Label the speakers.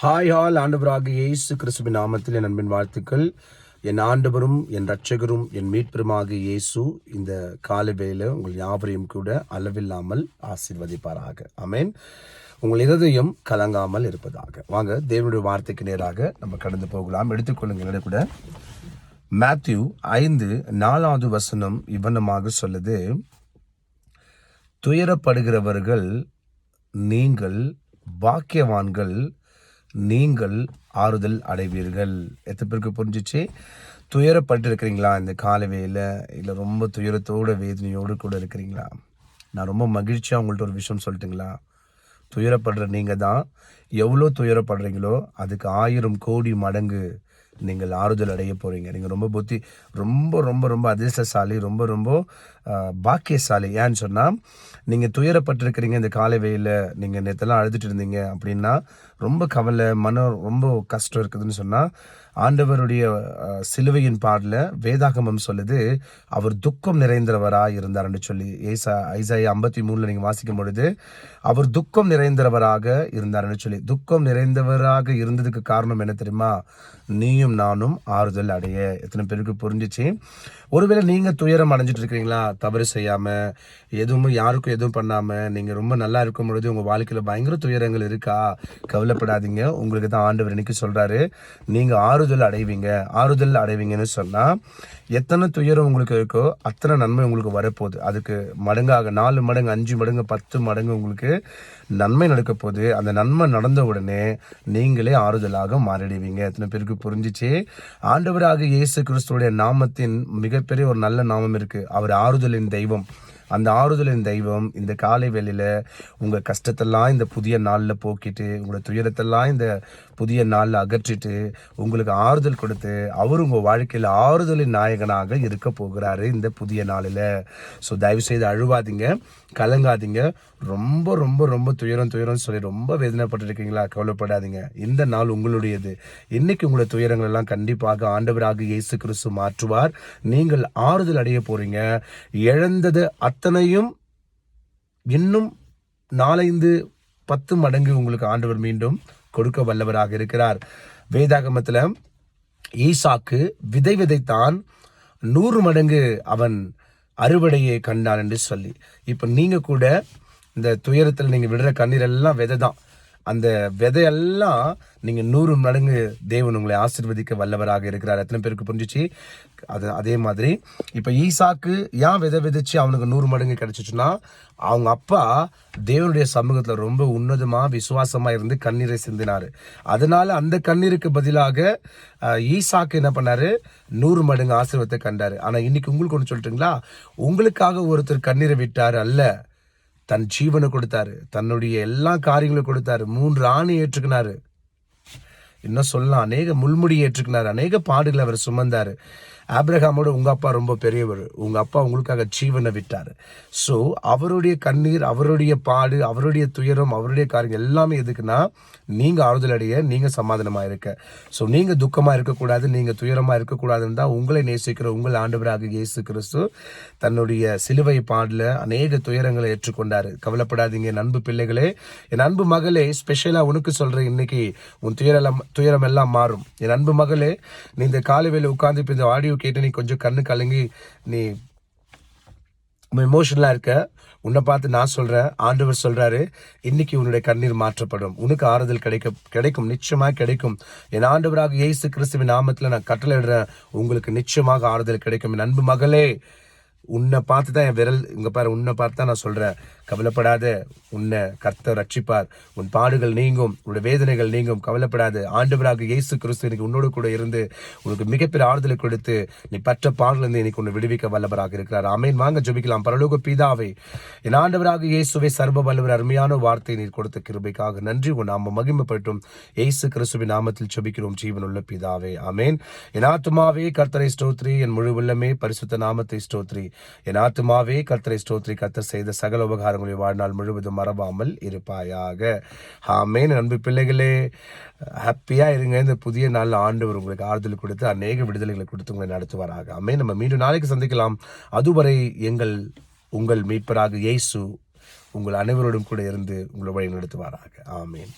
Speaker 1: Hi hall ஆண்டவராக இயேசு கிறிஸ்துவின் நாமத்தில் என் அன்பின் வாழ்த்துக்கள். என் ஆண்டவரும் என் ரட்சகரும் என் மீட்பெருமாக இயேசு இந்த காலவேல உங்கள் யாவரையும் கூட அளவில்லாமல் ஆசீர்வதிப்பாராக. அமேன் உங்கள் இதயம் கலங்காமல் இருப்பதாக. வாங்க தேவனுடைய வார்த்தைக்கு நேராக நம்ம கடந்து போகலாம். எடுத்துக்கொள்ளுங்க கூட. மேத்யூ ஐந்து நாலாவது வசனம் இவ்வனமாக சொல்லுது. துயரப்படுகிறவர்கள் நீங்கள் பாக்கியவான்கள் நீங்கள் ஆறுதல் அடைவீர்கள். எத்தனை பேருக்கு புரிஞ்சிச்சு? துயரப்பட்டிருக்கிறீங்களா? இந்த காலவேயில் இல்லை ரொம்ப துயரத்தோட வேதனையோடு கூட இருக்கிறீங்களா? நான் ரொம்ப மகிழ்ச்சியாக உங்கள்கிட்ட ஒரு விஷயம் சொல்லட்டுங்களா? துயரப்படுற நீங்கள் தான் எவ்வளோ துயரப்படுறீங்களோ அதுக்கு ஆயிரம் கோடி மடங்கு நீங்கள் ஆறுதல் அடைய போகிறீங்க நீங்கள் ரொம்ப புத்தி ரொம்ப ரொம்ப ரொம்ப அதிர்ஷ்டசாலி ரொம்ப ரொம்ப பாக்கியசாலி. ஏன்னு சொன்னால் நீங்கள் துயரப்பட்டிருக்கிறீங்க இந்த காலை வெயில் நீங்கள் நேற்றெல்லாம் அழுதுட்டு இருந்தீங்க அப்படின்னா ரொம்ப கவலை மனம் ரொம்ப கஷ்டம் இருக்குதுன்னு சொன்னால் ஆண்டவருடைய சிலுவையின் பாடல வேதாகமம் சொல்லுது அவர் துக்கம் நிறைந்தவராக இருந்தார்னு சொல்லி. ஏசா ஐசாய் ஐம்பத்தி மூணில் நீங்கள் வாசிக்கும் பொழுது அவர் துக்கம் நிறைந்தவராக இருந்தார்னு சொல்லி. துக்கம் நிறைந்தவராக இருந்ததுக்கு காரணம் என்ன தெரியுமா? நீயும் நானும் ஆறுதல் அடைய. எத்தனை பேருக்கு புரிஞ்சிச்சு? ஒருவேளை நீங்கள் துயரம் அடைஞ்சிட்டு இருக்கிறீங்களா? தவறு செய்யாமல் எதுவும் யாருக்கும் எதுவும் பண்ணாமல் நீங்கள் ரொம்ப நல்லா இருக்கும் பொழுது உங்கள் வாழ்க்கையில் பயங்கர துயரங்கள் இருக்கா? கவலைப்படாதீங்க. உங்களுக்கு தான் ஆண்டவர் இன்னைக்கு சொல்கிறாரு நீங்கள் ஆறுதல் அடைவீங்க. ஆறுதல் அடைவீங்கன்னு சொன்னால் எத்தனை துயரம் உங்களுக்கு இருக்கோ அத்தனை நன்மை உங்களுக்கு வரப்போகுது. அதுக்கு மடங்காக நாலு மடங்கு அஞ்சு மடங்கு பத்து மடங்கு உங்களுக்கு நன்மை நடக்க போகுது. அந்த நன்மை நடந்த உடனே நீங்களே ஆறுதலாக மாறிடுவீங்க. எத்தனை பேருக்கு புரிஞ்சிச்சு? ஆண்டவராக இயேசு கிறிஸ்துவோடைய நாமத்தின் மிகப்பெரிய ஒரு நல்ல நாமம் இருக்குது அவர் ஆறுதல் ஆறுதலின் தெய்வம். அந்த ஆறுதலின் தெய்வம் இந்த காலை வேலையில் உங்கள் கஷ்டத்தெல்லாம் இந்த புதிய நாளில் போக்கிட்டு உங்களோட துயரத்தெல்லாம் இந்த புதிய நாளில் அகற்றிட்டு உங்களுக்கு ஆறுதல் கொடுத்து அவர் உங்கள் வாழ்க்கையில் ஆறுதலின் நாயகனாக இருக்க போகிறாரு இந்த புதிய நாளில். ஸோ தயவு செய்து அழுவாதீங்க கலங்காதீங்க. ரொம்ப ரொம்ப ரொம்ப துயரம் துயரம் சொல்லி ரொம்ப வேதனைப்பட்டிருக்கீங்களா? கவலைப்படாதீங்க. இந்த நாள் உங்களுடையது. இன்னைக்கு உங்களோட துயரங்கள் எல்லாம் கண்டிப்பாக ஆண்டவராக இயேசு கிறிஸ்து மாற்றுவார். நீங்கள் ஆறுதல் அடைய போறீங்க. இழந்தது அத்தனையும் இன்னும் நாலைந்து பத்து மடங்கு உங்களுக்கு ஆண்டவர் மீண்டும் கொடுக்க வல்லவராக இருக்கிறார். வேதாகமத்தில் ஈசாக்கு விதை விதைத்தான் நூறு மடங்கு அவன் அறுவடையை கண்டான் என்று சொல்லி. இப்போ நீங்கள் கூட இந்த துயரத்தில் நீங்கள் விடுற கண்ணீர் எல்லாம் விதை தான் அந்த விதையெல்லாம் நீங்கள் நூறு மடங்கு தேவன் உங்களை ஆசிர்வதிக்க வல்லவராக இருக்கிறார். எத்தனை பேருக்கு புரிஞ்சிச்சு? அது அதே மாதிரி இப்போ ஈசாக்கு ஏன் விதை விதைச்சு அவனுக்கு நூறு மடங்கு கிடைச்சிச்சுன்னா அவங்க அப்பா தேவனுடைய சமூகத்தில் ரொம்ப உன்னதமாக விசுவாசமாக இருந்து கண்ணீரை சிந்தினார். அதனால அந்த கண்ணீருக்கு பதிலாக ஈசாக்கு என்ன பண்ணாரு? நூறு மடங்கு ஆசீர்வத்தை கண்டாரு. ஆனால் இன்னைக்கு உங்களுக்கு ஒன்று சொல்லிட்டுங்களா? உங்களுக்காக ஒருத்தர் கண்ணீரை விட்டார் அல்ல. தன் ஜீவனை கொடுத்தாரு. தன்னுடைய எல்லா காரியங்களும் கொடுத்தாரு. மூன்று ஆணி ஏற்றுக்கினாரு. இன்னும் சொல்லலாம் அநேக முள்முடி ஏற்றுக்கினார். அநேக பாடுகளை அவர் சுமந்தாரு. ஆப்ரஹாமோட உங்கள் அப்பா ரொம்ப பெரியவர். உங்கள் அப்பா உங்களுக்காக ஜீவனை விட்டார். ஸோ அவருடைய கண்ணீர் அவருடைய பாடு அவருடைய துயரம் அவருடைய காரியம் எல்லாமே எதுக்குன்னா நீங்கள் ஆறுதல் அடைய நீங்கள் சமாதானமாக இருக்க. ஸோ நீங்கள் துக்கமாக இருக்கக்கூடாது நீங்கள் துயரமாக இருக்கக்கூடாதுன்னு தான் உங்களை நேசிக்கிற உங்கள் ஆண்டவராக இயேசு கிறிஸ்து தன்னுடைய சிலுவை பாடல அநேக துயரங்களை ஏற்றுக்கொண்டார். கவலைப்படாதீங்க நண்பு பிள்ளைகளே. என் அன்பு மகளே ஸ்பெஷலாக உனக்கு சொல்கிறேன் இன்னைக்கு. உன் துயரம் துயரம் எல்லாம் மாறும். என் அன்பு மகளே நீ இந்த காலை வேலை உட்காந்து இப்போ இந்த ஆடியோ கேட்டு நீ கொஞ்சம் கண்ணு கலங்கி நீ எமோஷனலாக இருக்க. உன்னை பார்த்து நான் சொல்கிறேன் ஆண்டவர் சொல்கிறாரு இன்னைக்கு உன்னுடைய கண்ணீர் மாற்றப்படும். உனக்கு ஆறுதல் கிடைக்க கிடைக்கும் நிச்சயமாக கிடைக்கும். என் ஆண்டவராக இயேசு கிறிஸ்துவின் நாமத்தில் நான் கட்டளையிடுறேன் உங்களுக்கு நிச்சயமாக ஆறுதல் கிடைக்கும். என் அன்பு மகளே உன்னை பார்த்து தான் என் விரல் இங்கே பாரு உன்னை பார்த்து தான் நான் சொல்கிறேன் கவலைப்படாத உன்னை கர்த்தர் ரட்சிப்பார். உன் பாடுகள் நீங்கும் உன்னோட வேதனைகள் நீங்கும். கவலைப்படாது ஆண்டவராக இயேசு கிறிஸ்து எனக்கு உன்னோடு கூட இருந்து உனக்கு மிகப்பெரிய ஆறுதலை கொடுத்து நீ பற்ற பாடலிருந்து இன்னைக்கு உன்னை விடுவிக்க வல்லவராக இருக்கிறார். அமேன் வாங்க ஜபிக்கலாம். பரலோக பீதாவை என் ஆண்டவராக இயேசுவை சர்வ வல்லவர் அருமையான வார்த்தை நீர் கொடுத்த கிருபைக்காக நன்றி. உன் நாம மகிமைப்பட்டும் இயேசு கிறிஸ்துவின் நாமத்தில் ஜபிக்கிறோம். ஜீவனுள்ள பிதாவே அமேன் என் ஆத்மாவே கர்த்தரை ஸ்தோத்ரி என் முழு உள்ளமே பரிசுத்த நாமத்தை ஸ்தோத்ரி என் ஆத்துமாவே கர்த்தரை ஸ்தோத்ரி கர்த்தர் செய்த சகல உபகாரங்களை வாழ்நாள் முழுவதும் மறவாமல் இருப்பாயாக. ஆமேன். அன்பு பிள்ளைகளே ஹாப்பியாக இருங்க. இந்த புதிய நாளில் ஆண்டு உங்களுக்கு ஆறுதல் கொடுத்து அநேக விடுதலைகளை கொடுத்து உங்களை நடத்துவாராக. ஆமே நம்ம மீண்டும் நாளைக்கு சந்திக்கலாம். அதுவரை எங்கள் உங்கள் மீட்பராக இயேசு உங்கள் அனைவரோடும் கூட இருந்து உங்களை வழி நடத்துவாராக ஆமேன்.